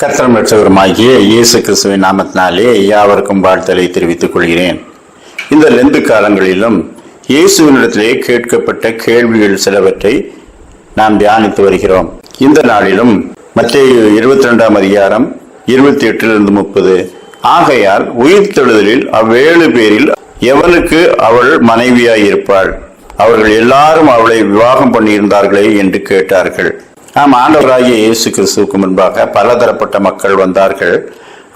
கர்த்தரம் இயேசு கிறிஸ்துவின் நாமத்தினாலே யாவருக்கும் வாழ்த்தலை தெரிவித்துக் கொள்கிறேன். இந்த லெந்து காலங்களிலும் இயேசுவினிடத்திலே கேட்கப்பட்ட கேள்விகள் சிலவற்றை நாம் தியானித்து வருகிறோம். இந்த நாளிலும் மத்திய இருபத்தி ரெண்டாம் அதிகாரம் இருபத்தி எட்டிலிருந்து முப்பது ஆகையால் உயிர்த்தெழுதலில் அவ்வேழு பேரில் எவனுக்கு அவள் மனைவியாய் இருப்பாள் அவர்கள் எல்லாரும் அவளை விவாகம் பண்ணியிருந்தார்களே என்று கேட்டார்கள். நாம் ஆண்டவராகிய இயேசு கிறிஸ்துவுக்கு முன்பாக பலதரப்பட்ட மக்கள் வந்தார்கள்.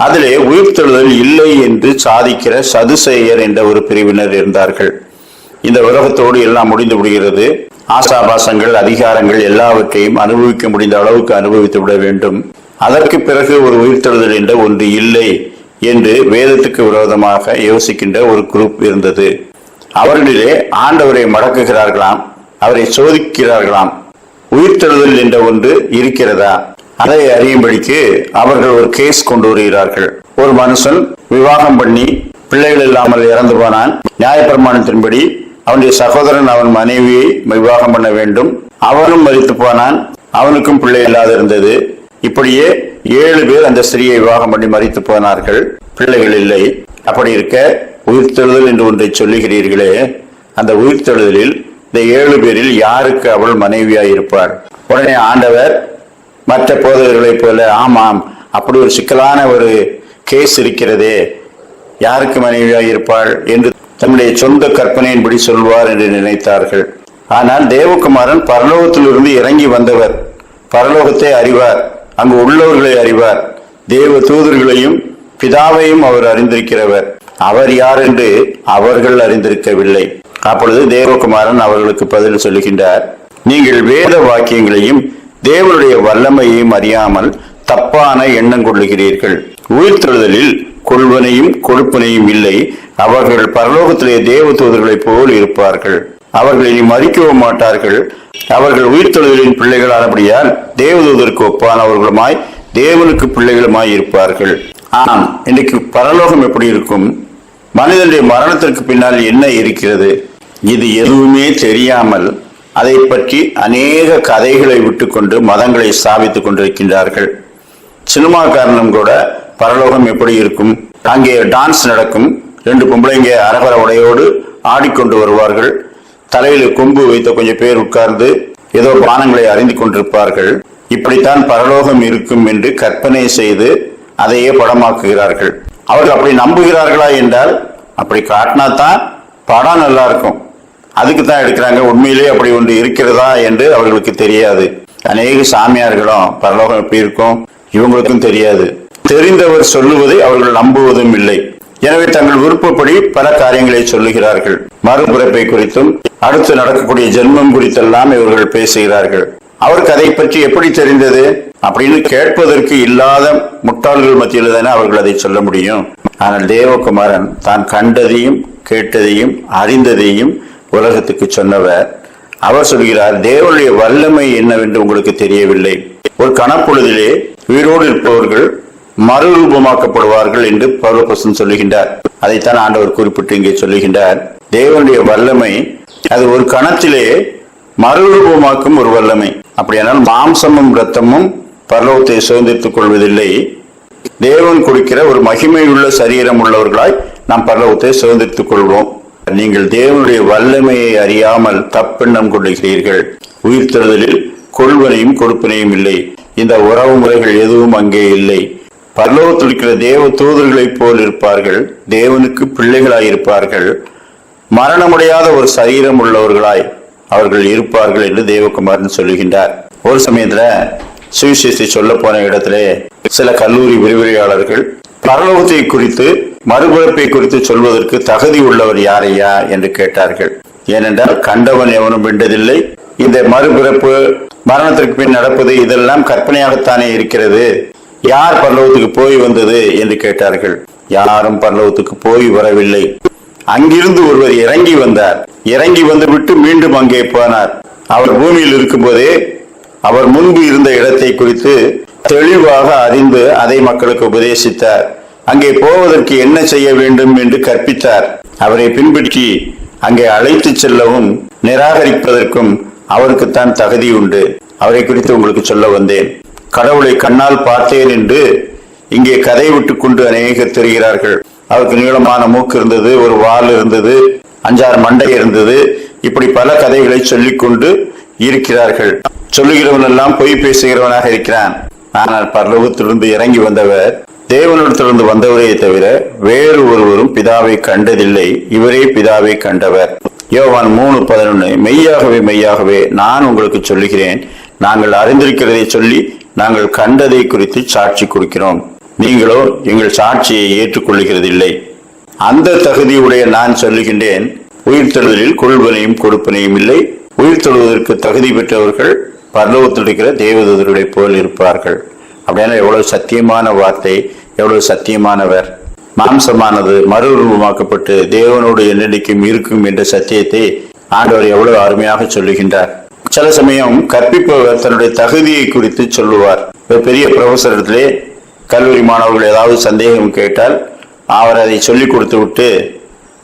அதிலே உயிர்த்தெழுதல் இல்லை என்று சாதிக்கிற சதுசேயர் என்ற ஒரு பிரிவினர் இருந்தார்கள். இந்த உலகத்தோடு எல்லாம் முடிந்து விடுகிறது. ஆசாபாசங்கள் அதிகாரங்கள் எல்லாவற்றையும் அனுபவிக்க முடிந்த அளவுக்கு அனுபவித்து விட வேண்டும். அதற்கு பிறகு ஒரு உயிர்த்தெழுதல் என்ற ஒன்று இல்லை என்று வேதத்துக்கு விரோதமாக யோசிக்கின்ற ஒரு குரூப் இருந்தது. அவர்களிலே ஆண்டவரை மடக்குகிறார்களாம் அவரை சோதிக்கிறார்களாம். உயிர்த்தெழுதல் என்ற ஒன்று இருக்கிறதா? அதை அறியும்படிக்கு அவர்கள் ஒரு கேஸ் கொண்டு வருகிறார்கள். ஒரு மனுஷன் விவாகம் பண்ணி பிள்ளைகள் இல்லாமல் இறந்து போனான். நியாயப்பிரமாணத்தின்படி அவனுடைய சகோதரன் அவன் மனைவியை விவாகம் பண்ண வேண்டும். அவனும் மறித்து போனான். அவனுக்கும் பிள்ளை இல்லாத இருந்தது. இப்படியே ஏழு பேர் அந்த ஸ்திரியை விவாகம் பண்ணி மறித்து போனார்கள். பிள்ளைகள் இல்லை. அப்படி இருக்க உயிர்த்தெழுதல் என்று ஒன்றை சொல்லுகிறீர்களே. அந்த உயிர்த்தெழுதலில் இந்த ஏழு பேரில் யாருக்கு அவள் மனைவியாய் இருப்பாள்? உடனே ஆண்டவர் மற்ற போதகர்களைப் போல ஆமாம் அப்படி ஒரு சிக்கலான ஒரு கேஸ் இருக்கிறதே யாருக்கு மனைவியாய் இருப்பாள் என்று தன்னுடைய சொந்த கற்பனையின்படி சொல்வார் என்று நினைத்தார்கள். ஆனால் தேவகுமாரன் பரலோகத்திலிருந்து இறங்கி வந்தவர் பரலோகத்தை அறிவார் அங்கு உள்ளவர்களை அறிவார் தேவ தூதர்களையும் பிதாவையும் அவர் அறிந்திருக்கிறவர். அவர் யார் என்று அவர்கள் அறிந்திருக்கவில்லை. அப்பொழுது தேவகுமாரன் அவர்களுக்கு பதில் சொல்லுகின்றார் நீங்கள் வேத வாக்கியங்களையும் தேவனுடைய வல்லமையையும் அறியாமல் தப்பான எண்ணம் கொள்ளுகிறீர்கள். உயிர்த்தெழுதலில் கொள்வனையும் கொடுப்பனையும் இல்லை. அவர்கள் பரலோகத்திலே தேவ தூதர்களைப் போல் இருப்பார்கள். அவர்கள் இனி மறிக்கவும் மாட்டார்கள். அவர்கள் உயிர்த்தெழுதலின் பிள்ளைகளானபடியால் தேவதூதருக்கு ஒப்பானவர்களுமாய் தேவனுக்கு பிள்ளைகளுமாய் இருப்பார்கள். ஆம் இன்றைக்கு பரலோகம் எப்படி இருக்கும்? மனிதனுடைய மரணத்திற்கு பின்னால் என்ன இருக்கிறது? இது எதுவுமே தெரியாமல் அதை பற்றி அநேக கதைகளை விட்டுக்கொண்டு மதங்களை ஸ்தாபித்துக் கொண்டிருக்கின்றார்கள். சினிமாக்காரனும் கூட பரலோகம் எப்படி இருக்கும்? அங்கே டான்ஸ் நடக்கும். ரெண்டு பொம்பளைங்க அரகர உடையோடு ஆடிக்கொண்டு வருவார்கள். தலையில கொம்பு வைத்த கொஞ்சம் பேர் உட்கார்ந்து ஏதோ பானங்களை அறிந்து கொண்டிருப்பார்கள். இப்படித்தான் பரலோகம் இருக்கும் என்று கற்பனை செய்து அதையே படமாக்குகிறார்கள். அவர்கள் அப்படி நம்புகிறார்களா என்றால் அப்படி காட்டினா தான் படம் நல்லா இருக்கும். அதுக்கு தான் எடுக்கிறாங்க. உண்மையிலே அப்படி ஒன்று இருக்கிறதா என்று அவர்களுக்கு தெரியாது. அநேக சாமியார்களும் பரலோகம் எப்படி இருக்கும்? இவங்களுக்கும் தெரியாது. தெரிந்தவர் சொல்லுவதை அவர்கள் நம்புவதும் இல்லை. எனவே தங்கள் விருப்பப்படி பல காரியங்களை சொல்லுகிறார்கள். மறுபிறப்பை குறித்தும் அடுத்து நடக்கக்கூடிய ஜென்மம் குறித்தெல்லாம் இவர்கள் பேசுகிறார்கள். அவருக்கு அதை பற்றி எப்படி தெரிந்தது? அப்படின்னு கேட்பதற்கு இல்லாத முட்டாள்கள் மத்தியில் தானே அவர்கள் அதை சொல்ல முடியும். ஆனால் தேவகுமாரன் தான் கண்டதையும் கேட்டதையும் அறிந்ததையும் உலகத்துக்கு சொன்னவர். அவர் சொல்கிறார் தேவனுடைய வல்லமை என்னவென்று உங்களுக்கு தெரியவில்லை. ஒரு கணப்பொழுதிலே உயிரோடு இருப்பவர்கள் மறுரூபமாக்கப்படுவார்கள் என்று பௌரபசன் சொல்லுகின்றார். அதைத்தான் ஆண்டவர் குறிப்பிட்டு இங்கே சொல்லுகின்றார். தேவனுடைய வல்லமை அது ஒரு கணத்திலே மறுரூபமாக்கும் ஒரு வல்லமை. அப்படியானால் மாம்சமும் இரத்தமும் பரலோகத்தை சுதந்திரித்துக் கொள்வதில்லை. தேவன் கொடுக்கிற ஒரு மகிமையுள்ள சரீரம் உள்ளவர்களாய் நாம் பரலோகத்தை சுதந்திரித்துக் கொள்வோம். நீங்கள் தேவனுடைய வல்லமையை அறியாமல் தப்பெண்ணம் கொள்ளுகிறீர்கள் உயிர்த்தெழுதலில் கொள்வனையும் கொடுப்பனையும் இல்லை. இந்த உறவு முறைகள் எதுவும் அங்கே இல்லை. பரலோகத்தில் இருக்கிற தேவ தூதர்களைப் போல் இருப்பார்கள். தேவனுக்கு பிள்ளைகளாய் இருப்பார்கள். மரணமுடையாத ஒரு சரீரம் உள்ளவர்களாய் அவர்கள் இருப்பார்கள் என்று தேவகுமாரன் சொல்லுகின்றார். ஒரு சமயத்துல சுவிசேஷத்தை சொல்ல போன இடத்திலே சில கல்லூரி விரிவுரையாளர்கள் பரலோகத்தை குறித்து மறுபிறப்பை குறித்து சொல்வதற்கு தகுதி உள்ளவர் யாரையா என்று கேட்டார்கள். ஏனென்றால் கண்டவன் எவனும் விண்டதில்லை இந்த மறுபிறப்பு மரணத்திற்கு பின் நடப்பது இதெல்லாம் கற்பனையாகத்தானே இருக்கிறது. யார் பல்லவத்துக்கு போய் வந்தது என்று கேட்டார்கள். யாரும் பல்லவத்துக்கு போய் வரவில்லை. அங்கிருந்து ஒருவர் இறங்கி வந்தார். இறங்கி வந்து விட்டு மீண்டும் அங்கே போனார். அவர் பூமியில் இருக்கும்போதே அவர் முன்பு இருந்த இடத்தை குறித்து தெளிவாக அறிந்து அதை மக்களுக்கு உபதேசித்தார். அங்கே போவதற்கு என்ன செய்ய வேண்டும் என்று கற்பித்தார். அவரை பின்பற்றி அங்கே அழைத்து செல்லவும் நிராகரிப்பதற்கும் அவருக்குத்தான் தகுதி உண்டு. அவரை குறித்து உங்களுக்கு சொல்ல வந்தேன். கடவுளை கண்ணால் பார்த்தேன் என்று இங்கே கதை விட்டு கொண்டு அநேகர் தெரிகிறார்கள். அவருக்கு நீளமான மூக்கு இருந்தது ஒரு வால் இருந்தது அஞ்சாறு மண்டை இருந்தது. இப்படி பல கதைகளை சொல்லிக்கொண்டு இருக்கிறார்கள். சொல்லுகிறவன் எல்லாம் பொய் பேசுகிறவனாக இருக்கிறான். ஆனால் பரலோகத்திலிருந்து இறங்கி வந்தவர் தேவனிடத்திலிருந்து வந்தவரே தவிர வேறு ஒருவரும் பிதாவை கண்டதில்லை. இவரே பிதாவை கண்டவர். யோவான் மூணு பதினொன்னு மெய்யாகவே மெய்யாகவே நான் உங்களுக்கு சொல்லுகிறேன். நாங்கள் அறிந்திருக்கிறதை சொல்லி நாங்கள் கண்டதை குறித்து சாட்சி கொடுக்கிறோம். நீங்களோ எங்கள் சாட்சியை ஏற்றுக்கொள்ளுகிறதில்லை. அந்த தகுதியுடைய நான் சொல்லுகின்றேன். உயிர்த்தெழுதலில் கொள்வனையும் கொடுப்பனையும் இல்லை. உயிர்த்தெழுவதற்கு தகுதி பெற்றவர்கள் பரலோகத்தில் இருக்கிற தேவதூதருடைய போல் இருப்பார்கள். அப்படின்னா எவ்வளவு சத்தியமான வார்த்தை. எவ்வளவு சத்தியமானவர்? மாம்சமானது மறுரூபமாக்கப்பட்டு தேவனோடு என்னடிக்கும் இருக்கும் என்ற சத்தியத்தை ஆண்டவர் எவ்வளவு அருமையாக சொல்லுகின்றார். சில சமயம் கற்பிப்பவர் தன்னுடைய தகுதியை குறித்து சொல்லுவார். ஒரு பெரிய ப்ரொஃபசர் இடத்திலே கல்லூரி மாணவர்கள் ஏதாவது சந்தேகம் கேட்டால் அவர் அதை சொல்லிக் கொடுத்து விட்டு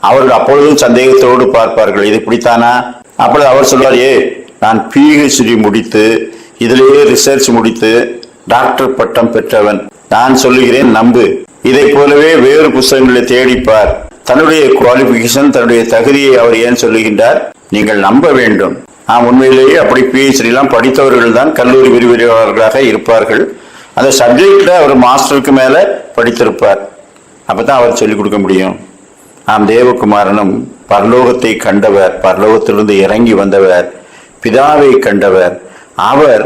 அவர்கள் அப்பொழுதும் சந்தேகத்தோடு பார்ப்பார்கள் இது இப்படித்தானா? அப்பொழுது அவர் சொல்வார் ஏ நான் பிஹெச்டி முடித்து இதிலேயே ரிசர்ச் முடித்து டாக்டர் பட்டம் பெற்றவன். நான் சொல்லுகிறேன் நம்பு. இதை போலவே வேறு புஸ்தகங்களை தேடிப்பார். தன்னுடைய குவாலிபிகேஷன் தன்னுடைய தகுதியை அவர் ஏன் சொல்லுகின்றார்? நீங்கள் நம்ப வேண்டும். ஆம் உண்மையிலேயே அப்படி பிஹெச்டி எல்லாம் படித்தவர்கள் தான் கல்லூரி விரிவுரையாளர்களாக இருப்பார்கள். அந்த சப்ஜெக்ட்ல அவர் மாஸ்டருக்கு மேல படித்திருப்பார். அப்பதான் அவர் சொல்லிக் கொடுக்க முடியும். ஆம் தேவகுமாரனும் பரலோகத்தை கண்டவர் பரலோகத்திலிருந்து இறங்கி வந்தவர் பிதாவை கண்டவர். அவர்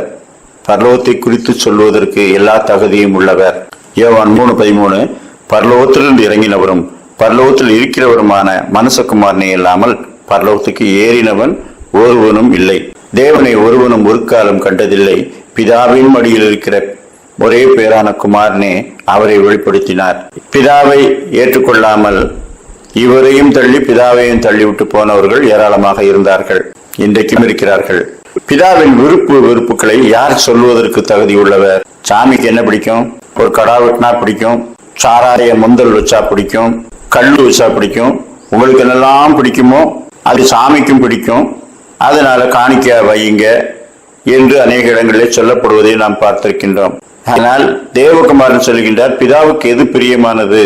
பரலோகத்தை குறித்து சொல்வதற்கு எல்லா தகுதியும் உள்ளவர். யோவான் மூணு பதிமூணு பரலோகத்திலிருந்து இறங்கினவரும் பரலோகத்தில் இருக்கிறவருமான மனசகுமாரனே இல்லாமல் பரலோகத்துக்கு ஏறினவன் ஒருவனும் இல்லை. தேவனை ஒருவனும் ஒரு காலம் கண்டதில்லை. பிதாவின் மடியில் இருக்கிற ஒரே பேரான குமாரனே அவரை வெளிப்படுத்தினார். பிதாவை ஏற்றுக்கொள்ளாமல் இவரையும் தள்ளி பிதாவையும் தள்ளிவிட்டு போனவர்கள் ஏராளமாக இருந்தார்கள். இன்றைக்கும் இருக்கிறார்கள். பிதாவின் விருப்பு வெறுப்புகளை யார் சொல்வதற்கு தகுதி உள்ளவர்? சாமிக்கு என்ன பிடிக்கும்? ஒரு கடா வெட்டினா பிடிக்கும். சாராய முந்தல் வச்சா பிடிக்கும். கல் வச்சா பிடிக்கும். உங்களுக்கு என்னெல்லாம் பிடிக்குமோ அது சாமிக்கும் பிடிக்கும். அதனால காணிக்க வையுங்க என்று அநேக இடங்களில் சொல்லப்படுவதை நாம் பார்த்திருக்கின்றோம். ஆனால் தேவகுமாரன் சொல்கின்றார் பிதாவுக்கு எது பிரியமானது?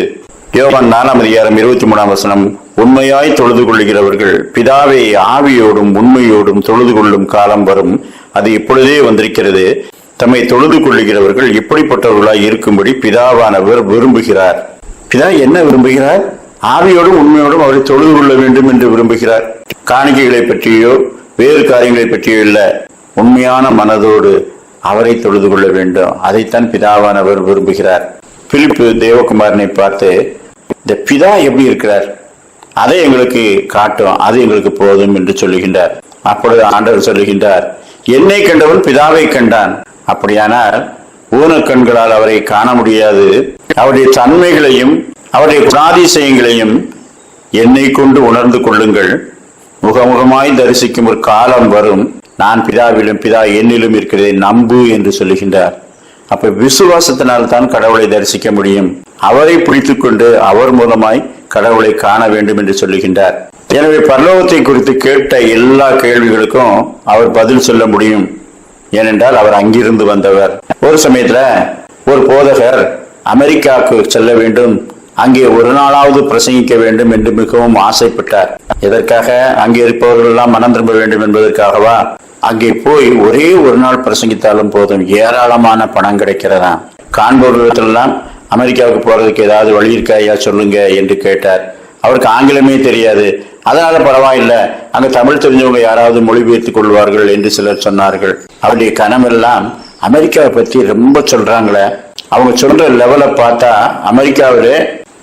யோகன் நாலாம் அதிகாரம் இருபத்தி மூணாம் வசனம். உண்மையாய் தொழுது கொள்ளுகிறவர்கள் பிதாவை ஆவியோடும் உண்மையோடும் தொழுது கொள்ளும் காலம் வரும். அது இப்பொழுதே வந்திருக்கிறது. தம்மை தொழுது கொள்ளுகிறவர்கள் இப்படிப்பட்டவர்களாய் இருக்கும்படி பிதாவானவர் விரும்புகிறார். பிதா என்ன விரும்புகிறார்? ஆவியோடும் உண்மையோடும் அவரை தொழுது கொள்ள வேண்டும் என்று விரும்புகிறார். காணிக்கைகளை பற்றியோ வேறு காரியங்களை பற்றியோ இல்ல. உண்மையான மனதோடு அவரை தொழுது கொள்ள வேண்டும். அதைத்தான் பிதாவானவர் விரும்புகிறார். பிலிப்பு தேவகுமாரனை பார்த்து இந்த பிதா எப்படி இருக்கிறார்? அதை எங்களுக்கு காட்டும் அது எங்களுக்கு போதும் என்று சொல்லுகின்றார். அப்பொழுது ஆண்டவர் சொல்லுகின்றார் என்னை கண்டவன் பிதாவை கண்டான். அப்படியானால் ஊனக்கண்களால் அவரை காண முடியாது. அவருடைய தன்மைகளையும் அவருடைய குணாதிசயங்களையும் என்னை கொண்டு உணர்ந்து கொள்ளுங்கள். முகமுகமாய் தரிசிக்கும் ஒரு காலம் வரும். நான் பிதாவிலும் பிதா என்னிலும் இருக்கிறதை நம்பு என்று சொல்லுகின்றார். அப்ப விசுவாசத்தினால் தான் கடவுளை தரிசிக்க முடியும். அவரை பிடித்துக்கொண்டு அவர் மூலமாய் கடவுளை காண வேண்டும் என்று சொல்லுகின்றார். எனவே பரலோகத்தை குறித்து கேட்ட எல்லா கேள்விகளுக்கும் அவர் பதில் சொல்ல முடியும். ஏனென்றால் அவர் அங்கிருந்து வந்தவர். ஒரு சமயத்துல ஒரு போதகர் அமெரிக்காவுக்கு செல்ல வேண்டும். அங்கே ஒரு நாளாவது பிரசங்கிக்க வேண்டும் என்று மிகவும் ஆசைப்பட்டார். எதற்காக? அங்கே இருப்பவர்கள் எல்லாம் மனம் திரும்ப வேண்டும் என்பதற்காகவா? அங்கே போய் ஒரே ஒரு நாள் பிரசங்கித்தாலும் போதும். ஏராளமான பணம் கிடைக்கிறதாம். காண்பவர்களிடத்திலெல்லாம் அமெரிக்காவுக்கு போறதுக்கு ஏதாவது வழி இருக்கா ஐயா சொல்லுங்க என்று கேட்டார். அவருக்கு ஆங்கிலமே தெரியாது. அதனால பரவாயில்லை. அங்க தமிழ் தெரிஞ்சவங்க யாராவது மொழிபெயர்த்துக் கொள்வார்கள் என்று சிலர் சொன்னார்கள். அவருடைய கனவெல்லாம் அமெரிக்காவை பத்தி ரொம்ப சொல்றாங்களே. அவங்க சொல்ற லெவலை பார்த்தா அமெரிக்காவிலே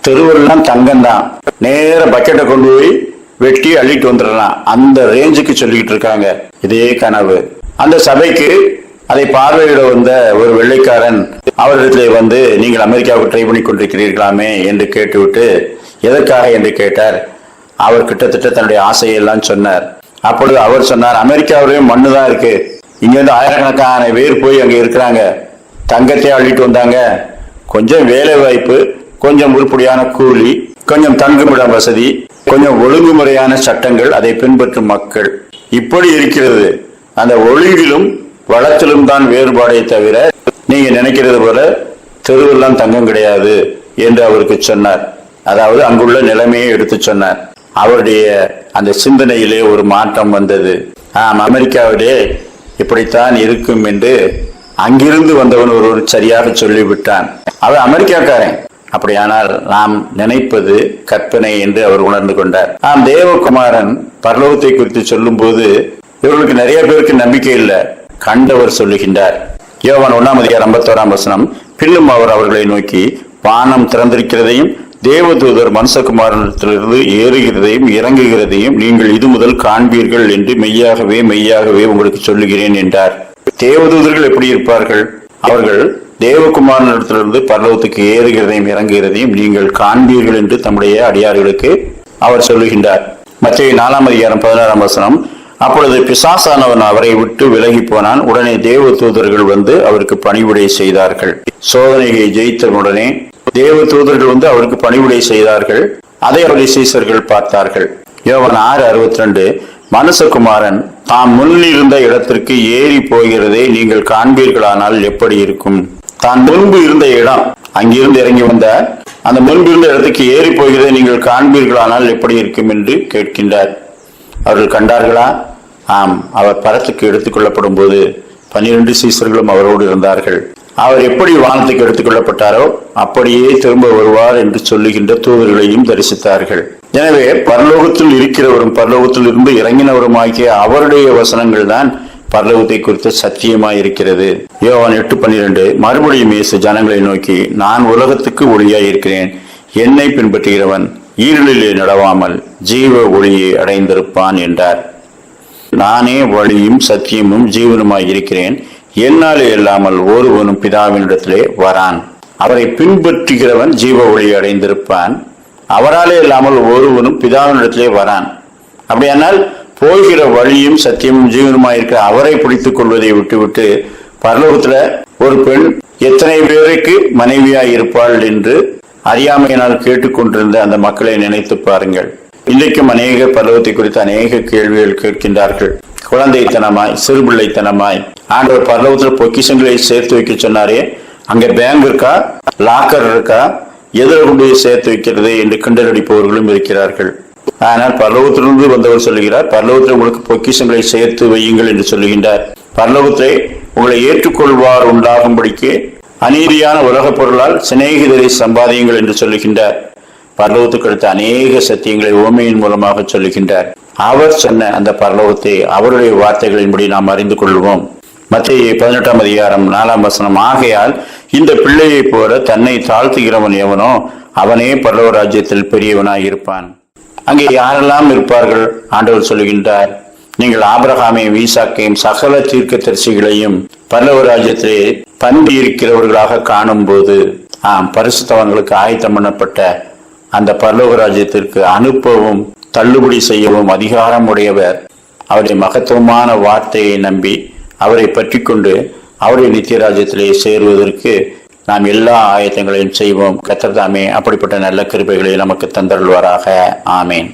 தெருவெல்லாம் தங்கம் தான் நேர பக்கெட்டை கொண்டு போய் வெட்டி அள்ளிட்டு வந்துடலாம். அந்த ரேஞ்சுக்கு சொல்லிக்கிட்டு இருக்காங்க. இதே கனவு. அந்த சபைக்கு அதை பார்வையிட வந்த ஒரு வெள்ளைக்காரன் அவரிடத்திலே வந்து நீங்கள் அமெரிக்காவுக்கு ட்ரை பண்ணி கொண்டிருக்கிறீர்களாமே? என்று கேட்டுவிட்டு எதற்காக? என்று கேட்டார். அவர் கிட்டத்தட்ட தன்னுடைய ஆசையெல்லாம் சொன்னார். அப்பொழுது அவர் சொன்னார் அமெரிக்காவிலேயும் மண்ணு தான் இருக்கு. இங்க இருந்து ஆயிரக்கணக்கான பேர் போய் அங்க இருக்கிறாங்க. தங்கத்தை அள்ளிட்டு வந்தாங்க. கொஞ்சம் வேலை வாய்ப்பு கொஞ்சம் உருப்படியான கூலி கொஞ்சம் தங்குமிடம் வசதி கொஞ்சம் ஒழுங்குமுறையான சட்டங்கள் அதை பின்பற்றும் மக்கள். இப்படி இருக்கிறது. அந்த ஒழுங்கிலும் வளத்திலும் தான் வேறுபாடே தவிர நீங்க நினைக்கிறது போல தெருவெல்லாம் தங்கம் கிடையாது என்று அவருக்கு சொன்னார். அதாவது அங்குள்ள நிலைமையை எடுத்து சொன்னார். அவருடைய அந்த சிந்தனையிலே ஒரு மாற்றம் வந்தது. ஆம் அமெரிக்காவிலே இப்படித்தான் இருக்கும் என்று அங்கிருந்து வந்தவன் ஒருவர் சரியாக சொல்லிவிட்டான். அவன் அமெரிக்காக்காரன். அப்படியானால் நாம் நினைப்பது கற்பனை என்று அவர் உணர்ந்து கொண்டார். ஆம் தேவகுமாரன் பரலோகத்தை குறித்து சொல்லும் போது இவர்களுக்கு நிறைய பேருக்கு நம்பிக்கை இல்லை. கண்டவர் சொல்லுகின்றார். யோவான் ஒன்னாம் அதிகாரம் ஐம்பத்தோராம் வசனம் பின்னும் அவர் அவர்களை நோக்கி வானம் திறந்திருக்கிறதையும் தேவதூதர் மனுஷகுமாரத்திலிருந்து ஏறுகிறதையும் இறங்குகிறதையும் நீங்கள் இது முதல் காண்பீர்கள் என்று மெய்யாகவே மெய்யாகவே உங்களுக்கு சொல்லுகிறேன் என்றார். தேவதூதர்கள் எப்படி இருப்பார்கள்? அவர்கள் தேவகுமாரனிடத்திலிருந்து பர்வத்துக்கு ஏறுகிறதையும் இறங்குகிறதையும் நீங்கள் காண்பீர்கள் என்று தம்முடைய அடியார்களுக்கு அவர் சொல்லுகின்றார். மற்ற நாலாம் அதிகாரம் பதினாறாம் வசனம் அப்பொழுது பிசாசானவன் அவரை விட்டு விலகி போனான். உடனே தேவ தூதர்கள் வந்து அவருக்கு பணிவிடை செய்தார்கள். சோதனையை ஜெயித்தவுடனே தேவ தூதர்கள் வந்து அவருக்கு பணிவிடை செய்தார்கள். அதை அவருடைய சீசர்கள் பார்த்தார்கள். யோவன் ஆறு அறுபத்தி ரெண்டு மனுஷகுமாரன் தாம் முன்னிருந்த இடத்திற்கு ஏறி போகிறதை நீங்கள் காண்பீர்களானால் எப்படி இருக்கும்? தான் முன்பு இருந்த இடம் அங்கிருந்து இறங்கி வந்த அந்த முன்பு இருந்த இடத்துக்கு ஏறி போகிறதை நீங்கள் காண்பீர்களானால் எப்படி இருக்கும்? என்று கேட்கின்றார். அவர்கள் கண்டார்களா? ஆம் அவர் பரத்துக்கு எடுத்துக் கொள்ளப்படும் போது பன்னிரண்டு சீசர்களும் அவரோடு இருந்தார்கள். அவர் எப்படி வானத்துக்கு எடுத்துக் கொள்ளப்பட்டாரோ அப்படியே திரும்ப வருவார் என்று சொல்லுகின்ற தூதர்களையும் தரிசித்தார்கள். எனவே பரலோகத்தில் இருக்கிறவரும் பரலோகத்தில் இருந்து இறங்கினவருமாகிய அவருடைய வசனங்கள் தான் பரலோகத்தை குறித்த சத்தியமாய் இருக்கிறது யோவான் எட்டு பன்னிரண்டு மறுபடியும் இயேசு ஜனங்களை நோக்கி நான் உலகத்துக்கு ஒளியாய் இருக்கிறேன் என்னை பின்பற்றுகிறவன். ஈரலிலே நடவாமல் ஜீவ ஒளியை அடைந்திருப்பான் என்றார். நானே வழியும் சத்தியமும் ஜீவனுமாய் இருக்கிறேன். என்னாலே இல்லாமல் ஒருவனும் பிதாவினிடத்திலே வரான். அவரை பின்பற்றுகிறவன் ஜீவ ஒளி அடைந்திருப்பான். அவராலே இல்லாமல் ஒருவனும் பிதாவினிடத்திலே வரான். அப்படியானால் போகிற வழியும் சத்தியமும் ஜீவனுமாய் இருக்கிற அவரை பிடித்துக் கொள்வதை விட்டுவிட்டு பரலோகத்துல ஒரு பெண் எத்தனை பேருக்கு மனைவியாய் இருப்பாள் என்று அறியாமையினால் கேட்டுக்கொண்டிருந்த அந்த மக்களை நினைத்து பாருங்கள். இன்றைக்கும் அநேக பருவத்தை குறித்து அநேக கேள்விகள் கேட்கின்றார்கள். குழந்தைத்தனமாய் சிறுபிள்ளைத்தனமாய். ஆண்டவர் பரலோகத்தில் பொக்கிஷங்களை சேர்த்து வைக்க சொன்னாரே. அங்க பேங்க் இருக்கா? லாக்கர் இருக்கா? எதில் கொண்டு போய் சேர்த்து வைக்கிறது என்று கிண்டலடிப்பவர்களும் இருக்கிறார்கள். ஆனால் பரலோகத்திலிருந்து வந்தவர் சொல்லுகிறார் பரலோகத்தில் உங்களுக்கு பொக்கிஷங்களை சேர்த்து வையுங்கள் என்று சொல்லுகின்றார். பரலோகத்தை உங்களை ஏற்றுக்கொள்வார் உண்டாகும்படிக்கு அநீதியான உலகப் பொருளால் சிநேகிதரை சம்பாதியுங்கள் என்று சொல்லுகின்றார். பரலோகத்துக்கு அடுத்த அநேக சத்தியங்களை ஓமையின் மூலமாக சொல்லுகின்றார். அவர் சொன்ன அந்த பரலோகத்தை அவருடைய வார்த்தைகளின்படி நாம் அறிந்து கொள்வோம். மத்திய பதினெட்டாம் அதிகாரம் நாலாம் வசனம் ஆகையால் இந்த பிள்ளையைப் போல தன்னை தாழ்த்துகிறவன் எவனோ அவனே பரலோக ராஜ்யத்தில் பெரியவனாய் இருப்பான் அங்கே யாரெல்லாம் இருப்பார்கள்? ஆண்டவர் சொல்லுகின்றார். நீங்கள் ஆபிரகாமையும் ஈசாக்கையும் சகல தீர்க்க தரிசிகளையும் பல்லவ ராஜ்யத்திலே பந்தி இருக்கிறவர்களாக காணும் போது ஆம் பரிசுத்தவங்களுக்கு ஆயத்தம் பண்ணப்பட்ட அந்த பரலோக ராஜ்யத்திற்கு அனுப்பவும் தள்ளுபடி செய்யவும் அதிகாரம் உடையவர். அவருடைய மகத்துவமான வார்த்தையை நம்பி அவரை பற்றி கொண்டு அவருடைய நித்திய ராஜ்யத்திலே சேருவதற்கு நாம் எல்லா ஆயத்தங்களையும் செய்வோம். கத்தர்தாமே அப்படிப்பட்ட நல்ல கிருபைகளை நமக்கு தந்தருள்வாராக. ஆமேன்.